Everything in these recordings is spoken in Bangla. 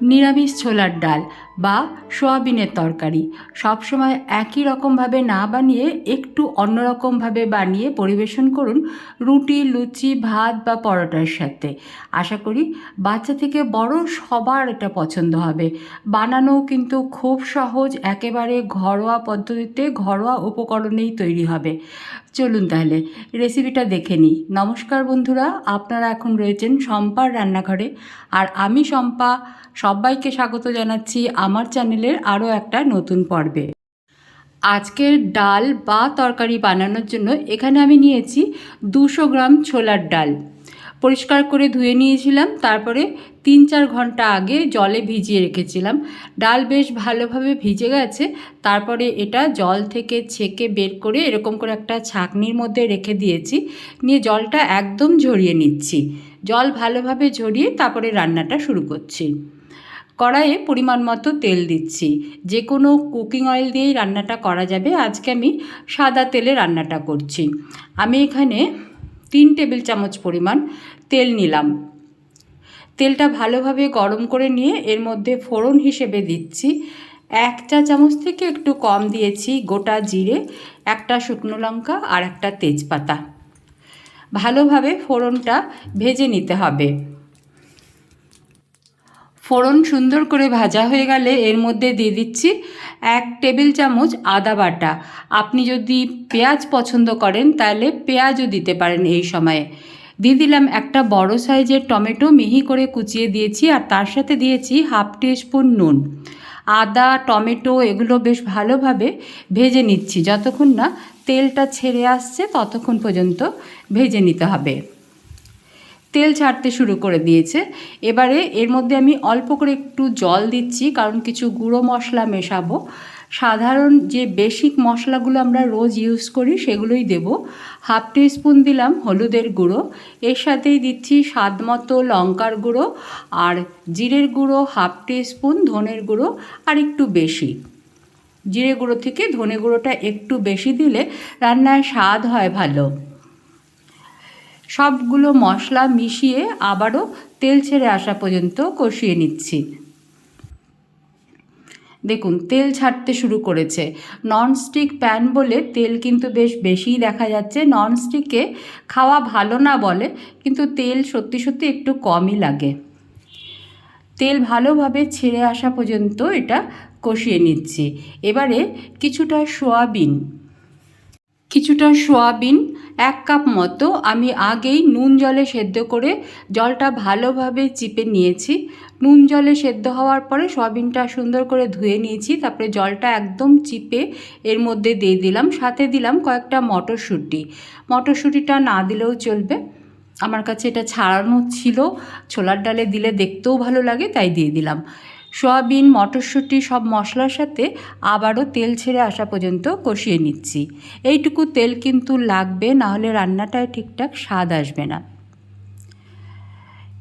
নিরামিষ ছোলার ডাল বা সোয়াবিনের তরকারি। সবসময় একই রকমভাবে না বানিয়ে একটু অন্যরকমভাবে বানিয়ে পরিবেশন করুন রুটি, লুচি, ভাত বা পরোটার সাথে। আশা করি বাচ্চা থেকে বড় সবার এটা পছন্দ হবে। বানানো কিন্তু খুব সহজ, একেবারে ঘরোয়া পদ্ধতিতে ঘরোয়া উপকরণেই তৈরি হবে। চলুন তাহলে রেসিপিটা দেখে নিই। নমস্কার বন্ধুরা, আপনারা এখন রয়েছেন শম্পার রান্নাঘরে। আর আমি শম্পা সবাইকে স্বাগত জানাচ্ছি আমার চ্যানেলের আরও একটা নতুন পর্বে। আজকের ডাল বা তরকারি বানানোর জন্য এখানে আমি নিয়েছি দুশো গ্রাম ছোলার ডাল। পরিষ্কার করে ধুয়ে নিয়েছিলাম, তারপরে তিন চার ঘণ্টা আগে জলে ভিজিয়ে রেখেছিলাম। ডাল বেশ ভালোভাবে ভিজে গেছে, তারপরে এটা জল থেকে ছেঁকে বের করে এরকম করে একটা ছাঁকনির মধ্যে রেখে দিয়েছি। নিয়ে জলটা একদম ঝরিয়ে নিচ্ছি। জল ভালোভাবে ঝরিয়ে তারপরে রান্নাটা শুরু করছি। কড়াইয়ে পরিমাণ মতো তেল দিচ্ছি। যে কোনো কুকিং অয়েল দিয়েই রান্নাটা করা যাবে। আজকে আমি সাদা তেলে রান্নাটা করছি। আমি এখানে তিন টেবিল চামচ পরিমাণ তেল নিলাম। তেলটা ভালোভাবে গরম করে নিয়ে এর মধ্যে ফোড়ন হিসেবে দিচ্ছি। এক চা চামচ থেকে একটু কম দিয়েছি গোটা জিরে, একটা শুকনো লঙ্কা আর একটা তেজপাতা। ভালোভাবে ফোড়নটা ভেজে নিতে হবে। ফোড়ন সুন্দর করে ভাজা হয়ে গেলে এর মধ্যে দিয়ে দিচ্ছি এক টেবিল চামচ আদা বাটা। আপনি যদি পেঁয়াজ পছন্দ করেন তাহলে পেঁয়াজও দিতে পারেন এই সময়ে। দিয়ে দিলাম একটা বড় সাইজের টমেটো মিহি করে কুচিয়ে দিয়েছি আর তার সাথে দিয়েছি হাফ স্পুন নুন। আদা, টমেটো এগুলো বেশ ভালোভাবে ভেজে নিচ্ছি। যতক্ষণ না তেলটা ছেড়ে আসছে ততক্ষণ পর্যন্ত ভেজে নিতে হবে। তেল ছাড়তে শুরু করে দিয়েছে। এবারে এর মধ্যে আমি অল্প করে একটু জল দিচ্ছি, কারণ কিছু গুঁড়ো মশলা মেশাবো। সাধারণ যে বেসিক মশলাগুলো আমরা রোজ ইউজ করি, সেগুলোই দেব। হাফ স্পুন দিলাম হলুদের গুঁড়ো। এর সাথেই দিচ্ছি স্বাদ মতো লঙ্কার গুঁড়ো আর জিরের গুঁড়ো হাফ স্পুন ধনের গুঁড়ো আর একটু বেশি। জিরে গুঁড়ো থেকে ধনে গুঁড়োটা একটু বেশি দিলে রান্নায় স্বাদ হয় ভালো। সবগুলো মশলা মিশিয়ে আবারও তেল ছেড়ে আসা পর্যন্ত কষিয়ে নিচ্ছি। দেখুন, তেল ছাড়তে শুরু করেছে। ননস্টিক প্যান বলে তেল কিন্তু বেশ বেশিই দেখা যাচ্ছে। ননস্টিকে খাওয়া ভালো না বলে, কিন্তু তেল সত্যি সত্যি একটু কমই লাগে। তেল ভালোভাবে ছেড়ে আসা পর্যন্ত এটা কষিয়ে নিচ্ছি। এবারে কিছুটা সোয়াবিন। কিছুটা সোয়াবিন, এক কাপ মতো। আমি আগেই নুন জলে সেদ্ধ করে জলটা ভালোভাবে চিপে নিয়েছি। নুন জলে সেদ্ধ হওয়ার পরে সোয়াবিনটা সুন্দর করে ধুয়ে নিয়েছি। তারপরে জলটা একদম চিপে এর মধ্যে দিয়ে দিলাম। সাথে দিলাম কয়েকটা মটরশুঁটি। মটরশুঁটিটা না দিলেও চলবে। আমার কাছে এটা ছাড়ানো ছিল। ছোলার ডালে দিলে দেখতেও ভালো লাগে, তাই দিয়ে দিলাম। সয়াবিন, মটরশুঁটি সব মশলার সাথে আবারও তেল ছেড়ে আসা পর্যন্ত কষিয়ে নিচ্ছি। এইটুকু তেল কিন্তু লাগবে, নাহলে রান্নাটায় ঠিকঠাক স্বাদ আসবে না।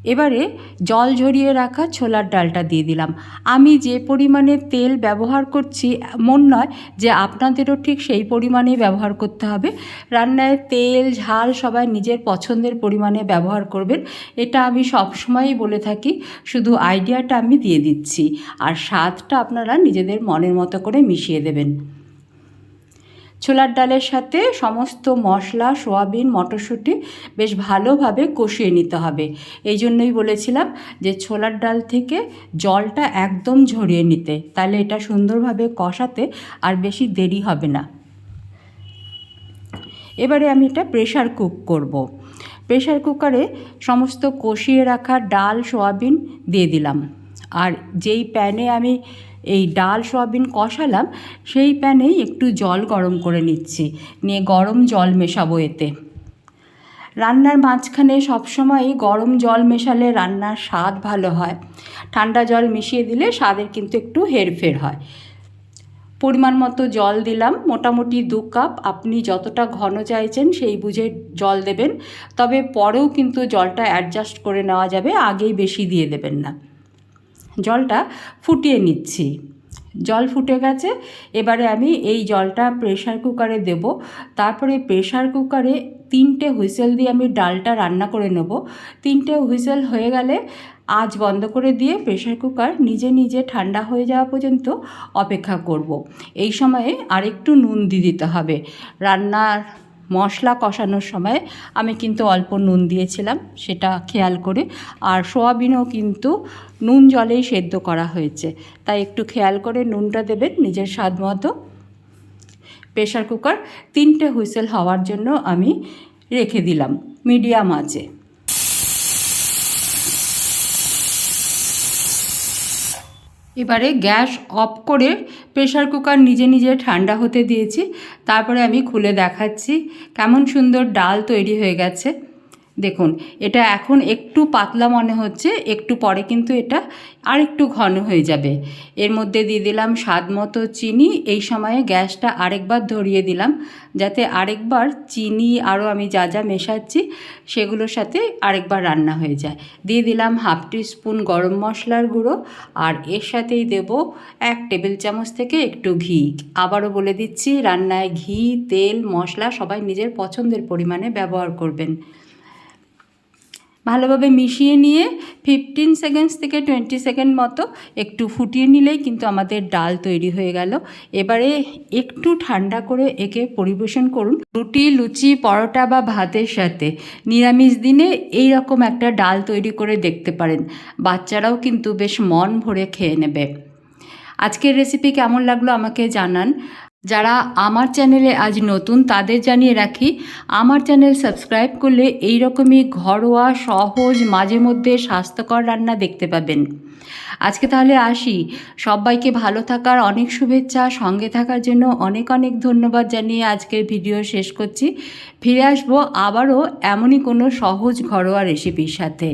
এবারে জল ঝরিয়ে রাখা ছোলার ডালটা দিয়ে দিলাম। আমি যে পরিমাণে তেল ব্যবহার করছি মন নয় যে আপনাদেরও ঠিক সেই পরিমাণেই ব্যবহার করতে হবে। রান্নায় তেল, ঝাল সবাই নিজের পছন্দের পরিমাণে ব্যবহার করবেন। এটা আমি সবসময়ই বলে থাকি, শুধু আইডিয়াটা আমি দিয়ে দিচ্ছি। আর স্বাদটা আপনারা নিজেদের মনের মতো করে মিশিয়ে দেবেন। ছোলার ডালের সাথে সমস্ত মশলা, সোয়াবিন, মটরশুঁটি বেশ ভালোভাবে কষিয়ে নিতে হবে। এই জন্যই বলেছিলাম যে ছোলার ডাল থেকে জলটা একদম ঝরিয়ে নিতে। তাহলে এটা সুন্দরভাবে কষাতে আর বেশি দেরি হবে না। এবারে আমি এটা প্রেশার কুক করব। প্রেশার কুকারে সমস্ত কষিয়ে রাখা ডাল, সোয়াবিন দিয়ে দিলাম। আর যেই প্যানে আমি এই ডাল, সোয়াবিন কষালাম, সেই প্যানেই একটু জল গরম করে নিচ্ছি। নিয়ে গরম জল মেশাবো এতে। রান্নার মাঝখানে সবসময়ই গরম জল মেশালে রান্নার স্বাদ ভালো হয়। ঠান্ডা জল মিশিয়ে দিলে স্বাদের কিন্তু একটু হেরফের হয়। পরিমাণ মতো জল দিলাম, মোটামুটি দু কাপ। আপনি যতটা ঘন চাইছেন সেই বুঝে জল দেবেন। তবে পরেও কিন্তু জলটা অ্যাডজাস্ট করে নেওয়া যাবে, আগেই বেশি দিয়ে দেবেন না। জলটা ফুটিয়ে নিচ্ছি। জল ফুটে গেছে, এবারে আমি এই জলটা প্রেশার কুকারে দেব। তারপরে প্রেশার কুকারে তিনটে হুইসেল দিয়ে আমি ডালটা রান্না করে নেব। তিনটে হুইসেল হয়ে গেলে আজ বন্ধ করে দিয়ে প্রেশার কুকার নিজে নিজে ঠান্ডা হয়ে যাওয়া পর্যন্ত অপেক্ষা করব। এই সময়ে আরেকটু নুন দিয়ে দিতে হবে। রান্নার মশলা কষানোর সময় আমি কিন্তু অল্প নুন দিয়েছিলাম, সেটা খেয়াল করে। আর সোয়াবিনও কিন্তু নুন জলেই সেদ্ধ করা হয়েছে। তাই একটু খেয়াল করে নুনটা দেবেন নিজের স্বাদ মতো। প্রেশার কুকার তিনটে হুইসেল হওয়ার জন্য আমি রেখে দিলাম মিডিয়াম আঁচে। এবারে গ্যাস অফ করে প্রেশার কুকার নিজে নিজে ঠান্ডা হতে দিয়েছি। তারপরে আমি খুলে দেখাচ্ছি। কেমন সুন্দর ডাল তৈরি হয়ে গেছে। দেখুন, এটা এখন একটু পাতলা মনে হচ্ছে, একটু পরে কিন্তু এটা আর একটু ঘন হয়ে যাবে। এর মধ্যে দিয়ে দিলাম স্বাদ মতো চিনি, এই সময়ে গ্যাসটা আরেকবার ধরিয়ে দিলাম, যাতে আরেকবার চিনি আরও আমি যা যা মেশাচ্ছি, সেগুলোর সাথে আরেকবার রান্না হয়ে যায়। দিয়ে দিলাম হাফ টি স্পুন গরম মশলার গুঁড়ো, আর এর সাথেই দেব এক টেবিল চামচ থেকে একটু ঘি। আবারও বলে দিচ্ছি, রান্নায় ঘি, তেল, মশলা সবাই নিজের পছন্দের পরিমাণে ব্যবহার করবেন। ভালোভাবে মিশিয়ে নিয়ে ফিফটিন সেকেন্ডস থেকে টোয়েন্টি সেকেন্ড মতো একটু ফুটিয়ে নিলেই কিন্তু আমাদের ডাল তৈরি হয়ে গেল। এবারে একটু ঠান্ডা করে একে পরিবেশন করুন। রুটি, লুচি, পরোটা বা ভাতের সাথে নিরামিষ দিনে এই রকম একটা ডাল তৈরি করে দেখতে পারেন। বাচ্চারাও কিন্তু বেশ মন ভরে খেয়ে নেবে। আজকের রেসিপি কেমন লাগল আমাকে জানান। যারা আমার চ্যানেলে আজ নতুন তাদের জানিয়ে রাখি, আমার চ্যানেল সাবস্ক্রাইব করলে এই রকমই ঘরোয়া, সহজ, মাঝে মধ্যে স্বাস্থ্যকর রান্না দেখতে পাবেন। আজকে তাহলে আসি। সবাইকে ভালো থাকার অনেক শুভেচ্ছা, সঙ্গে থাকার জন্য অনেক অনেক ধন্যবাদ জানিয়ে আজকের ভিডিও শেষ করছি। ফিরে আসব আবারও এমনই কোনো সহজ ঘরোয়া রেসিপির সাথে।